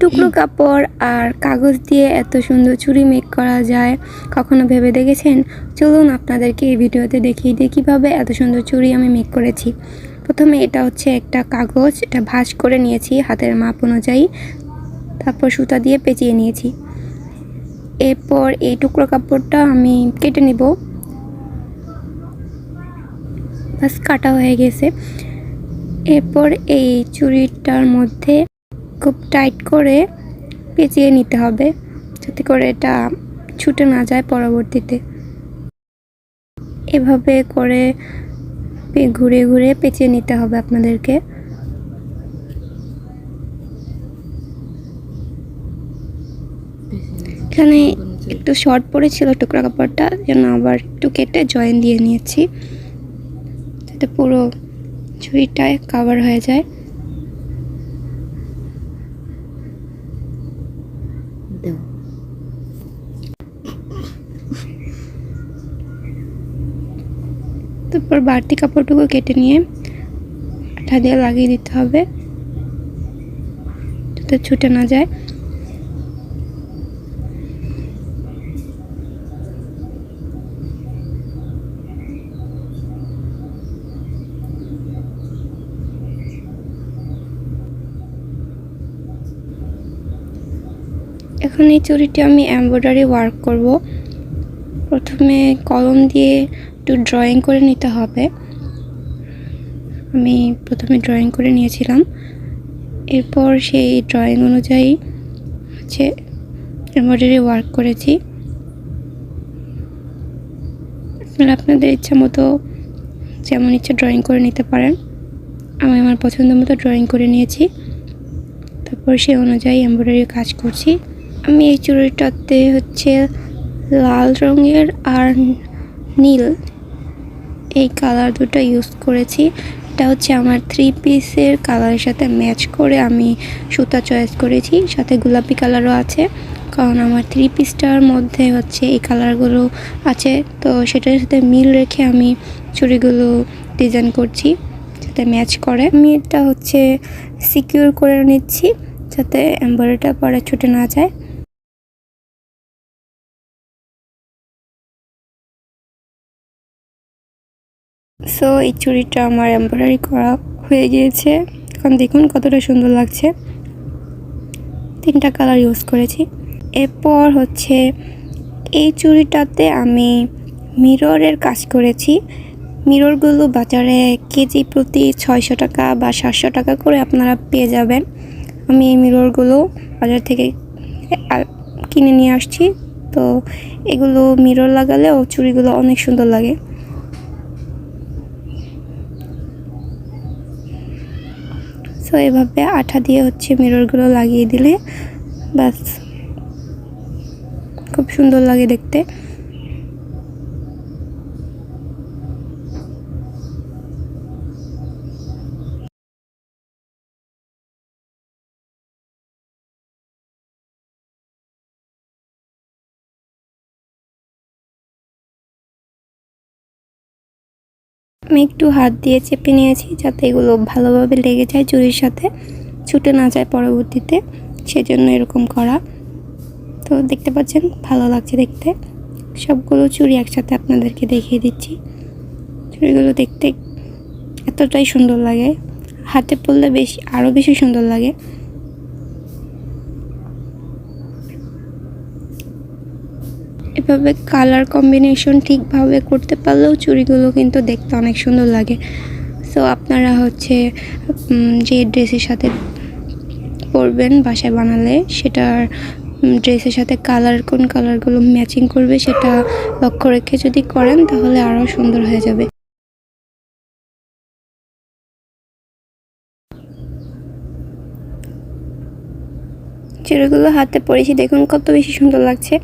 টুকরো কাপড় আর কাগজ দিয়ে এত সুন্দর চুড়ি মেক করা যায়। কখনো ভেবে দেখেছেন? চলুন আপনাদেরকে এই ভিডিওতে দেখিয়ে দিই কীভাবে এত সুন্দর চুড়ি আমি মেক করেছি। প্রথমে এটা হচ্ছে একটা কাগজ, এটা ভাঁজ করে নিয়েছি হাতের মাপ অনুযায়ী। তারপর সুতা দিয়ে পেঁচিয়ে নিয়েছি। এরপর এই টুকরো কাপড়টা আমি কেটে নিব। বাস কাটা হয়ে গেছে। এরপর এই চুড়িটার মধ্যে খুব টাইট করে পেঁচিয়ে নিতে হবে যাতে করে এটা ছুটে না যায় পরবর্তীতে। এভাবে করে ঘুরে ঘুরে পেঁচিয়ে নিতে হবে আপনাদেরকে। এখানে একটু শর্ট পড়েছিল টুকরা কাপড়টা, যেন আবার একটু কেটে জয়েন দিয়ে নিয়েছি। যাতে পুরো ছুরিটায় কাভার হয়ে যায়। দেও তারপর বাড়তি কাপড়টুকু কেটে নিয়ে আঠা দিয়ে লাগিয়ে দিতে হবে, যাতে ছুটে না যায়। এখন এই চুড়িটি আমি এমব্রয়ডারি ওয়ার্ক করব। প্রথমে কলম দিয়ে একটু ড্রয়িং করে নিতে হবে। আমি প্রথমে ড্রয়িং করে নিয়েছিলাম। এরপর সেই ড্রয়িং অনুযায়ী হচ্ছে এমব্রয়ডারি ওয়ার্ক করেছি। আপনারা আপনাদের ইচ্ছা মতো যেমন ইচ্ছা ড্রয়িং করে নিতে পারেন। আমি আমার পছন্দ মতো ড্রয়িং করে নিয়েছি। তারপর সেই অনুযায়ী এমব্রয়ডারি কাজ করছি। আমি এই চুড়িটাতে হচ্ছে লাল রঙের আর নীল এই কালার দুটো ইউজ করেছি। এটা হচ্ছে আমার থ্রি পিসের কালারের সাথে ম্যাচ করে আমি সুতা চয়েস করেছি। সাথে গোলাপি কালারও আছে। কারণ আমার থ্রি পিসটার মধ্যে হচ্ছে এই কালারগুলো আছে। তো সেটার সাথে মিল রেখে আমি চুড়িগুলো ডিজাইন করছি, যাতে ম্যাচ করে। আমি এটা হচ্ছে সিকিউর করে নিচ্ছি, যাতে এম্বয়ডারিটা পরে ছুটে না যায়। সো এই চুড়িটা আমার এমব্রয়ডারি করা হয়ে গিয়েছে। এখন দেখুন কতটা সুন্দর লাগছে। তিনটা কালার ইউজ করেছি। এরপর হচ্ছে, এই চুড়িটাতে আমি মিররের কাজ করেছি। মিররগুলো বাজারে কেজি প্রতি ছয়শো টাকা বা সাতশো টাকা করে আপনারা পেয়ে যাবেন। আমি এই মিররগুলো বাজার থেকে কিনে নিয়ে আসছি। তো এগুলো মিরর লাগালেও চুড়িগুলো অনেক সুন্দর লাগে। সো এভাবে আঠা দিয়ে হচ্ছে মিররগুলো লাগিয়ে দিলে বাস খুব সুন্দর লাগে দেখতে। আমি একটু হাত দিয়ে চেপে নিয়েছি যাতে এগুলো ভালোভাবে লেগে যায় চুরির সাথে। ছুটে না যায় পরবর্তীতে, সেজন্য এরকম করা। তো দেখতে পাচ্ছেন, ভালো লাগছে দেখতে। সবগুলো চুড়ি একসাথে আপনাদেরকে দেখিয়ে দিচ্ছি। চুড়িগুলো দেখতে এতটাই সুন্দর লাগে। হাতে পরলে বেশি আরও বেশি সুন্দর লাগে। এভাবে কালার কম্বিনেশন ঠিকভাবে করতে পারলেও চুড়িগুলো কিন্তু দেখতে অনেক সুন্দর লাগে। সো আপনারা হচ্ছে যে ড্রেসের সাথে পরবেন বাসায় বানালে, সেটার ড্রেসের সাথে কালার কোন কালারগুলো ম্যাচিং করবে সেটা লক্ষ্য রেখে যদি করেন, তাহলে আরও সুন্দর হয়ে যাবে। চুড়িগুলো হাতে পরেছি, দেখুন কত বেশি সুন্দর লাগছে।